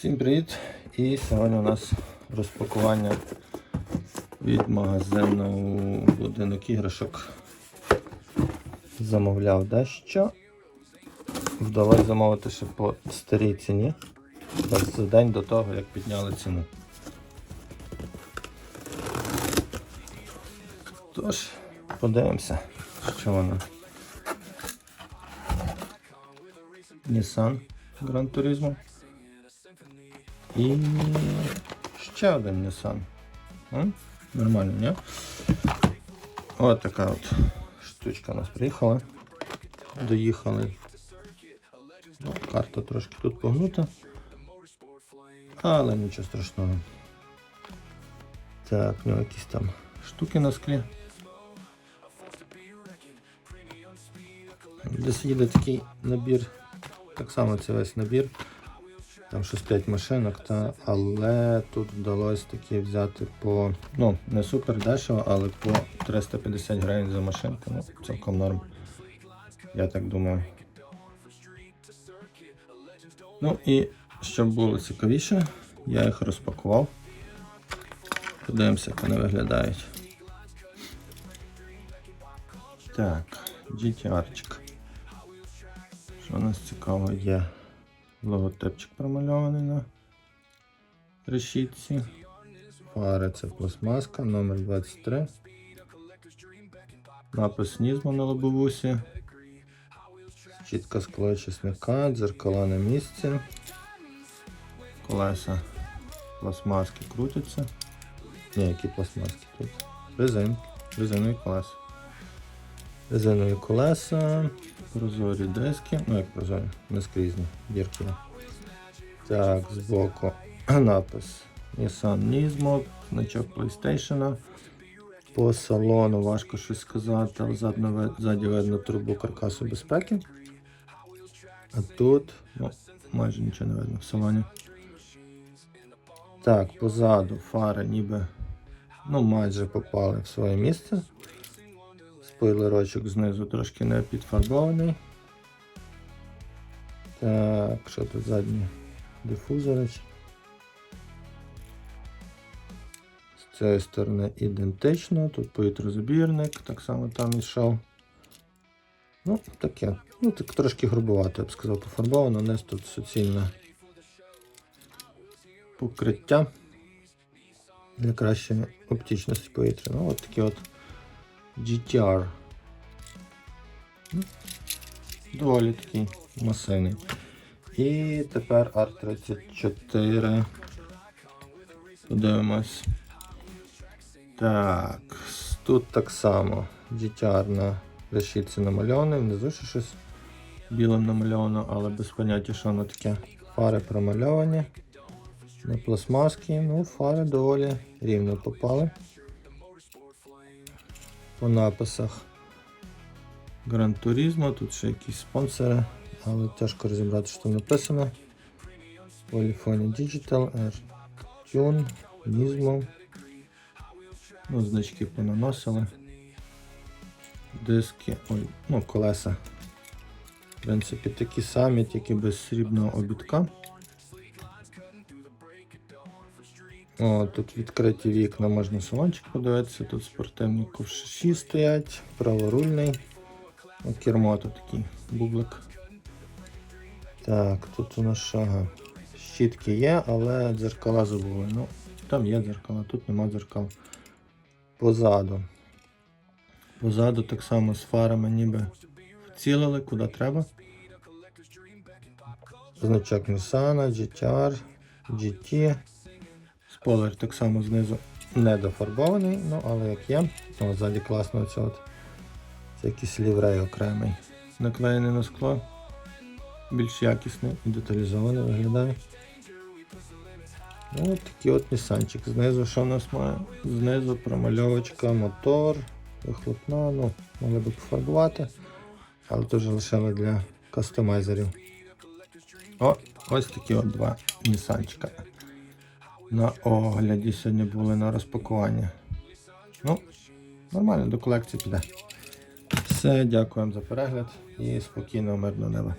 Всім привіт! І сьогодні у нас розпакування від магазину будинок іграшок. Замовляв дещо. Вдалося замовити ще по старій ціні. За день до того, як підняли ціну. Тож, подивимося, що воно. Nissan Gran Turismo. І ще один Nissan. Нормально, ні? Ось така от штучка у нас приїхала. Доїхали. Ну, карта трошки тут погнута. Але нічого страшного. Так, ну якісь там штуки на склі. Десь їде такий набір, так само це весь набір. Там щось 5 машинок, та, але тут вдалося таки взяти по, ну, не супер дешево, але по 350 гривень за машинку. Ну, цілком норм. Я так думаю. Ну і щоб було цікавіше, я їх розпакував. Подивимося, як вони виглядають. Так, GTR-чик. Що у нас цікаво є? Логотипчик промальований на решітці. Фари це пластмаска, номер 23. Напис Нізмо на лобовусі. Чітка склоочисника, дзеркала на місці. Колеса пластмаски крутяться. Ні, які пластмаски тут. Резин. Резинові колеса. Резинові колеса, прозорі диски, ну як прозорі, не скрізні, дірки. Так, збоку напис Nissan Nismo, значок PlayStation. По салону важко щось сказати, але ззаді видно трубу каркасу безпеки. А тут ну, майже нічого не видно в салоні. Так, позаду фари ніби ну, майже попали в своє місце. Спойлерочок знизу трошки не підфарбований. Так, що тут задні дифузори? З цієї сторони ідентично, тут повітрозабірник, так само там ішов. Ну, таке. Ну, так трошки грубовато, я б сказав, пофарбовано. Низ тут суцільне покриття для кращої оптичності повітря. Ну, от такі от GTR. Доволі такий масивний. І тепер R34. Подивимось. Так, тут так само GTR на решітці намальований, внизу ще щось білим намальовано, але без поняття, що воно таке. Фари промальовані. На пластмаски, ну, фари доволі рівно попали по написах Gran Turismo, тут ще якісь спонсори, але тяжко розібрати, що там написано. Polyphony Digital, AirTune, Nismo. Ну, значки понаносили. Диски, ой, ну, колеса. В принципі, такі самі, тільки без срібного обідка. О, тут відкриті вікна, можна салончик подивитися, тут спортивні ковші стоять, праворульний. Кермо тут такий бублик. Так, тут у нас що? Ага. Щітки є, але дзеркала забули. Ну, там є дзеркала, тут нема дзеркал. Позаду. Позаду так само з фарами ніби вцілили, куди треба. Значок Nissan, GTR, GT. Спойлер так само знизу не дофарбований, ну але як є. О, ззаді класно оце от. Це якийсь ліврей окремий. Наклеєний на скло. Більш якісний і деталізований виглядає. Ну, от такий от нісанчик. Знизу що в нас має? Знизу промальовочка, мотор, вихлопна, ну, могли би пофарбувати, але теж лишили для кастомайзерів. О, ось такі от два нісанчика на огляді сьогодні були на розпакування. Ну, нормально, до колекції піде. Все, дякуємо за перегляд і спокійного мирного неба.